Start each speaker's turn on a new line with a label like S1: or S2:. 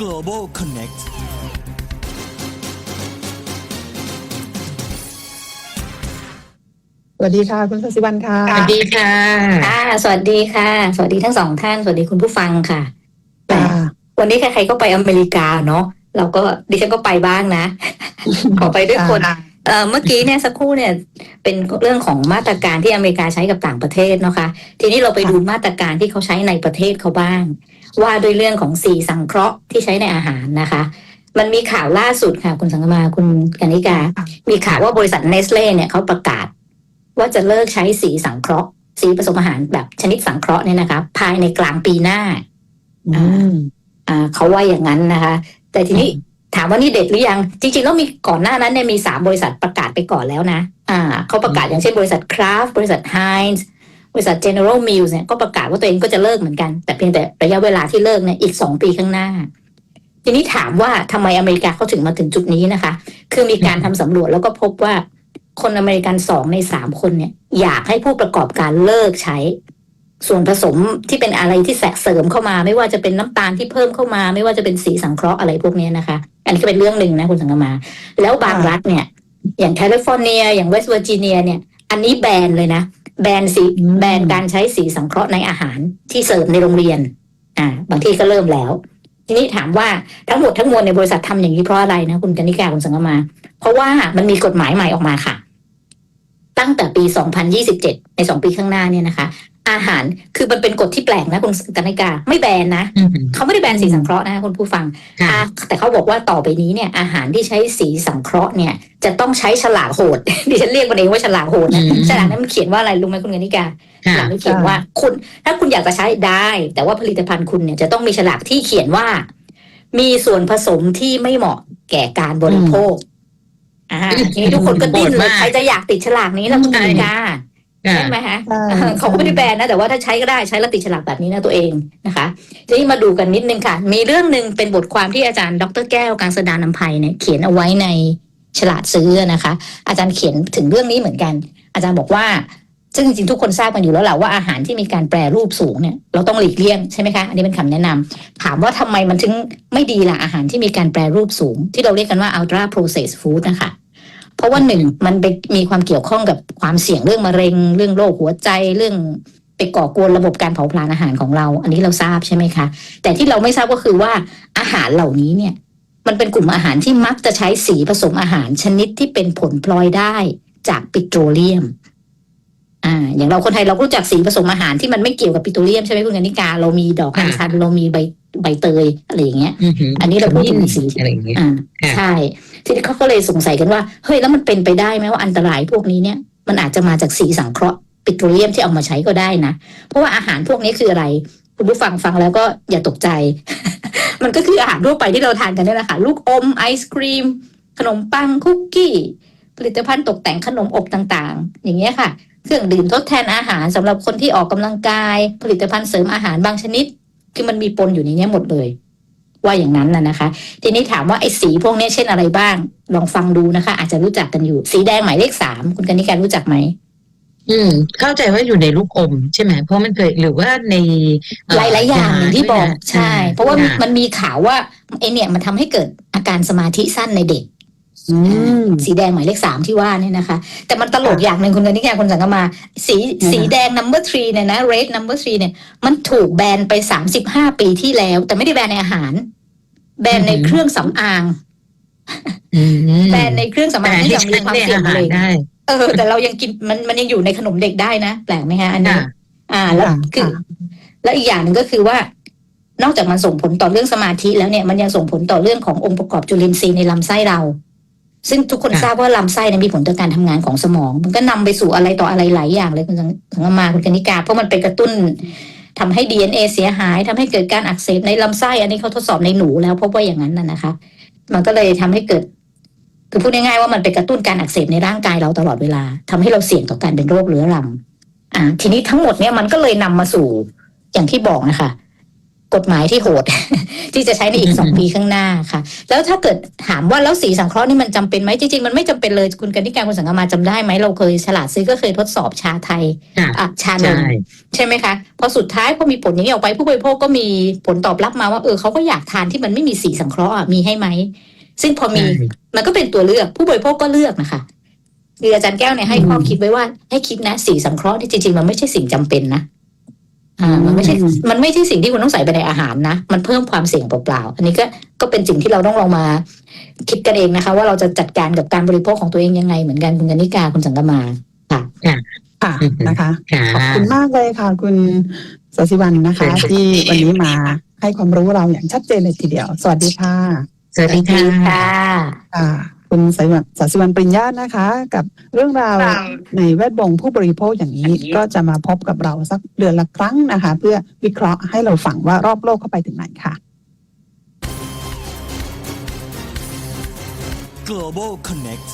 S1: Global Connect
S2: สวัสดีค่ะ คุณศศิวันค่ะ
S3: สวัสดีค่ะ
S4: ค่ะ สวัสดีค่ะ สวัสดีทั้งสองท่าน สวัสดีคุณผู้ฟังค่ะแหม
S2: ค่ะ
S4: วันนี้ใครๆก็ไปอเมริกาเนาะเราก็ดิฉันก็ไปบ้างนะ ขอไปด้วยคน
S2: ค่ะ
S4: เอ่อเมื่อกี้เนี่ยสักครู่เนี่ยเป็นเรื่องของมาตรการที่อเมริกาใช้กับต่างประเทศเนาะคะ ทีนี้เราไปดูมาตรการที่เขาใช้ในประเทศเขาบ้าง ว่าด้วยเรื่องของสีสังเคราะห์ที่ใช้ในอาหารนะคะ มันมีข่าวล่าสุดค่ะ คุณสังกมาคุณกนิกา มีข่าวว่าบริษัทเนสเล่เนี่ยเขาประกาศ ว่าจะเลิกใช้สีสังเคราะห์ สีผสมอาหารแบบชนิดสังเคราะห์เนี่ยนะคะ ภายในกลางปีหน้า
S2: อืม
S4: อ่าเขาว่าอย่างนั้นนะคะ แต่ทีนี้ ถามว่านี่เด็ดหรือยัง จริงๆแล้วมีก่อนหน้านั้นเนี่ยมีสามบริษัทประกาศไปก่อนแล้วนะอ่าเขาประกาศอย่างเช่นบริษัทคราฟบริษัทไฮน์บริษัท General Mills เนี่ยก็ประกาศว่าตัวเองก็จะเลิกเหมือนกัน แต่เพียงแต่ระยะเวลาที่เลิกเนี่ยอีกสองปีข้างหน้า ทีนี้ถามว่าทำไมอเมริกาเขาถึงมาถึงจุดนี้นะคะ คือมีการทำสำรวจแล้วก็พบว่าคนอเมริกันสองในสามคนเนี่ย อยากให้ผู้ประกอบการเลิกใช้ ส่วนผสมที่เป็นอะไรที่แสกเสริมเข้ามา ไม่ว่าจะเป็นน้ำตาลที่เพิ่มเข้ามา ไม่ว่าจะเป็นสีสังเคราะห์อะไรพวกเนี้ยนะคะ อันนี้ก็เป็นเรื่องหนึ่งนะคุณสังกมา แล้วบางรัฐเนี่ย อย่างแคลิฟอร์เนีย อย่างเวสต์เวอร์จิเนียเนี่ย อันนี้แบนเลยนะ แบนสี
S2: อืม
S4: แบนการใช้สีสังเคราะห์ในอาหารที่เสิร์ฟในโรงเรียน อ่า บางที่ก็เริ่มแล้ว ทีนี้ถามว่าทั้งหมดทั้งมวลในบริษัททำอย่างนี้เพราะอะไรนะคุณกนิกาคุณสังกมา เพราะว่ามันมีกฎหมายใหม่ออกมาค่ะ ตั้งแต่ปี 2027 ในสองปีข้างหน้าเนี่ยนะคะ อาหารคือมันเป็นกฎที่แปลกนะคุณกนิกาไม่แบนนะ
S3: อืม
S4: เขาไม่ได้แบนสีสังเคราะห์นะคะคุณผู้ฟัง
S3: ค่ะ
S4: อะแต่เขาบอกว่าต่อไปนี้เนี่ยอาหารที่ใช้สีสังเคราะห์เนี่ย จะต้องใช้ฉลากโหดดิฉันเรียกมันเองว่าฉลากโหดนะ
S3: อืม
S4: ฉลากนั้นมันเขียนว่าอะไรรู้ไหมคุณกนิกาฉ
S3: ค่ะ
S4: ลากมันเขียนว่าคุณ ถ้าคุณอยากจะใช้ได้ แต่ว่าผลิตภัณฑ์คุณเนี่ยจะต้องมีฉลากที่เขียนว่า มีส่วนผสมที่ไม่เหมาะแก่การบริโภคอ่าทีนี้ทุกคนก็ดิ้น
S3: โหด
S4: เล
S3: มายก
S4: ใครจะอยากติดฉลากนี้แล้วคุณกนิกา
S3: ค่ะ
S4: ใช่ไหมฮะ
S2: ใช่
S4: เออเขาก็ไม่ได้แบนนะ แต่ว่าถ้าใช้ก็ได้ใช้แล้วติดฉลากแบบนี้นะตัวเองนะคะทีนี้มาดูกันนิดนึงค่ะ มีเรื่องหนึ่งเป็นบทความที่อาจารย์ดรแก้วกังสดานนภัยเนี่ยเขียนเอาไว้ในฉลาดซื้อนะคะ อาจารย์เขียนถึงเรื่องนี้เหมือนกัน อาจารย์บอกว่าซึ่งจริงๆทุกคนทราบกันอยู่แล้วแหละว่าอาหารที่มีการแปรรูปสูงเนี่ยเราต้องหลีกเลี่ยงใช่ไหมคะอันนี้เป็นคำแนะนำถามว่าทำไมมันถึงไม่ดีล่ะอาหารที่มีการแปรรูปสูง ที่เราเรียกกันว่า ultra processed food นะคะ เพราะว่าหนึ่งมันไปมีความเกี่ยวข้องกับความเสี่ยงเรื่องมะเร็ง เรื่องโรคหัวใจเรื่องไปก่อกวนระบบการเผาผลาญอาหารของเรา อันนี้เราทราบใช่ไหมคะ แต่ที่เราไม่ทราบก็คือว่าอาหารเหล่านี้เนี่ย มันเป็นกลุ่มอาหารที่มักจะใช้สีผสมอาหารชนิดที่เป็นผลพลอยได้จากปิโตรเลียมอ่าอย่างเราคนไทยเรารู้จักสีผสมอาหารที่มันไม่เกี่ยวกับปิโตรเลียมใช่ไหมคุณกนิกาเรามีดอกอัญชันเรามีใบ ใบเตยอะไรอย่างเงี้ย
S3: อืม
S4: อันนี้เราพูดถึงสี
S3: อะไรอย่างเงี้ย
S4: อ่า
S3: ค่ะ
S4: ใช่ทีนี้เขาก็เลยสงสัยกันว่าเฮ้ยแล้วมันเป็นไปได้ไหมว่าอันตรายพวกนี้เนี่ยมันอาจจะมาจากสีสังเคราะห์ปิโตรเลียมที่เอามาใช้ก็ได้นะ เพราะว่าอาหารพวกนี้คืออะไร คุณผู้ฟังฟังแล้วก็อย่าตกใจ มันก็คืออาหารทั่วไปที่เราทานกันนี่แหละค่ะลูกอมไอศครีม ขนมปังคุกกี้ ผลิตภัณฑ์ตกแต่งขนมอบต่างๆ อย่างเงี้ยค่ะ เครื่องดื่มทดแทนอาหารสำหรับคนที่ออกกำลังกาย ผลิตภัณฑ์เสริมอาหารบางชนิด คือมันมีปนอยู่ในเนี้ยหมดเลย ว่าอย่างนั้นน่ะนะคะ ทีนี้ถามว่าไอ้สีพวกนี้เช่นอะไรบ้าง ลองฟังดูนะคะ อาจจะรู้จักกันอยู่ สีแดงหมายเลขสามคุณกนิการรู้จักไหม
S3: อืม เข้าใจว่าอยู่ในลูกอมใช่ไหมเพราะมันเคยหรือว่าในเห
S4: ลายๆอย่างอย่างที่บอก
S3: ด้วยนะ
S4: ใช่ เพราะว่า
S3: ค่
S4: มันมีข่าวว่าไอเนี่ยมันทำให้เกิดอาการสมาธิสั้นในเด็ก
S2: อืม
S4: สีแดงหมายเลขสามที่ว่าเนี่ยนะคะ แต่มันตลกอย่างหนึ่งคุณกนิการคุณสังกมา สี
S2: อืม
S4: สีแดง number three เนี่ยนะ red number three เนี่ยมันถูกแบนไปสามสิบห้าปีที่แล้ว แต่ไม่ได้แบนในอาหาร แบนในเครื่องสำอาง
S3: อืม
S4: แบนในเครื่องสำ
S3: แต่
S4: อาง
S3: ให้
S4: ที่ยัง
S3: ใช้
S4: มีความ
S3: ใน
S4: เสี่ย
S3: อางหาร
S4: เลย
S3: ได้
S4: เออ แต่เรายังกินมันมันยังอยู่ในขนมเด็กได้นะแปลกไหมฮะอันนี้
S3: ค่ะ
S4: อ่าแล้ว
S2: ค่ะ
S4: คือ
S2: ค่ะ
S4: แล้วอีกอย่างหนึ่งก็คือว่านอกจากมันส่งผลต่อเรื่องสมาธิแล้วเนี่ยมันยังส่งผลต่อเรื่องขององค์ประกอบจุลินทรีย์ในลำไส้เรา ซึ่งทุกคน
S3: ค่ะ
S4: ทราบว่าลำไส้เนี่ยมีผลต่อการทำงานของสมอง มันก็นำไปสู่อะไรต่ออะไรหลายอย่างเลยคุณสังสังกมาคุณกนิกา เพราะมันไปกระตุ้นทำให้ DNA เสียหายทำให้เกิดการอักเสบในลำไส้ อันนี้เขาทดสอบในหนูแล้วพบว่าอย่างนั้นน่ะนะคะ มันก็เลยทำให้เกิด คือพูดง่ายๆว่ามันไปกระตุ้นการอักเสบในร่างกายเราตลอดเวลาทำให้เราเสี่ยงต่อการเป็นโรคเรื้อรัง อ่า ทีนี้ทั้งหมดเนี่ยมันก็เลยนำมาสู่อย่างที่บอกนะคะ กฎหมายที่โหด ที่จะใช้ในอีกสองปีข้างหน้าค่ะ แล้วถ้าเกิดถามว่าแล้วสีสังเคราะห์นี่มันจำเป็นไหมจริงๆ มันไม่จำเป็นเลยคุณกนิการคุณสังกมาจำได้ไหมเราเคยฉลาดซื้อก็เคยทดสอบชาไทย
S3: ค่ะ
S4: อะชาน
S3: ใช่
S4: มใช่ไหมคะ พอสุดท้ายพอมีผลอย่างนี้ออกไปผู้บริโภคก็มีผลตอบรับมาว่าเออเขาก็อยากทานที่มันไม่มีสีสังเคราะห์อะมีให้ไหมซึ่งพอมี
S3: ใช่
S4: มันก็เป็นตัวเลือกผู้บริโภคก็เลือกนะคะคืออาจารย์แก้วเนี่ยให้ข้อคิดไว้ว่าให้คิดนะสีสังเคราะห์ที่จริงๆมันไม่ใช่สิ่งจำเป็นนะ อ่ามันไม่ใช่
S2: อืม
S4: มันไม่ใช่สิ่งที่คุณต้องใส่ไปในอาหารนะ มันเพิ่มความเสี่ยงเปล่าๆ อันนี้ก็ ก็เป็นสิ่งที่เราต้องลองมา คิดกันเองนะคะ ว่าเราจะจัดการกับการบริโภคของตัวเองยังไง เหมือนกันคุณกนิกาคุณสังกมา ค่ะ
S2: ค่ะ นะคะ
S3: ค่ะ
S2: ขอบคุณมากเลยค่ะ คุณสศิวันนะคะ
S3: ค่ะ
S2: ที่วันนี้มาให้ความรู้เราอย่างชัดเจนเลยทีเดียว สวัสดีค่ะ
S3: สวัสดีค่ะ
S4: ค่ะ
S2: ค่ะคุณสศิวันสศิวันปริญญานะคะ กับเรื่องราวในแวดวงผู้บริโภคอย่างนี้ก็จะมาพบกับเราสักเดือนละครั้งนะคะ เพื่อวิเคราะห์ให้เราฟังว่ารอบโลกเข้าไปถึงไหนค่ะ
S1: Global Connect